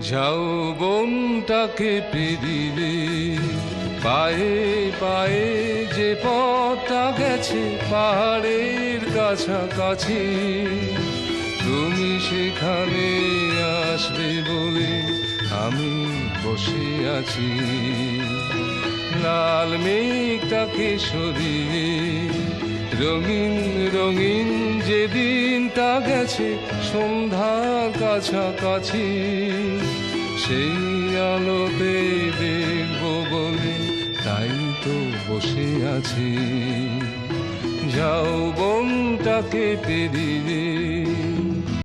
যাও বনটাকে পেরিয়ে পায়ে পায়ে যে পথটা গেছে পাহাড়ের কাছাকাছি, তুমি সেখানে আসবে বলে আমি বসে আছি। লাল মেঘটাকে সরিয়ে, রঙিন রঙিন যেদিনটা গেছে সন্ধ্যা কাছাকাছি। সেই আলোতে দেখব বলে তাই তো বসে আছি। যাও বনটাকে পেরিয়ে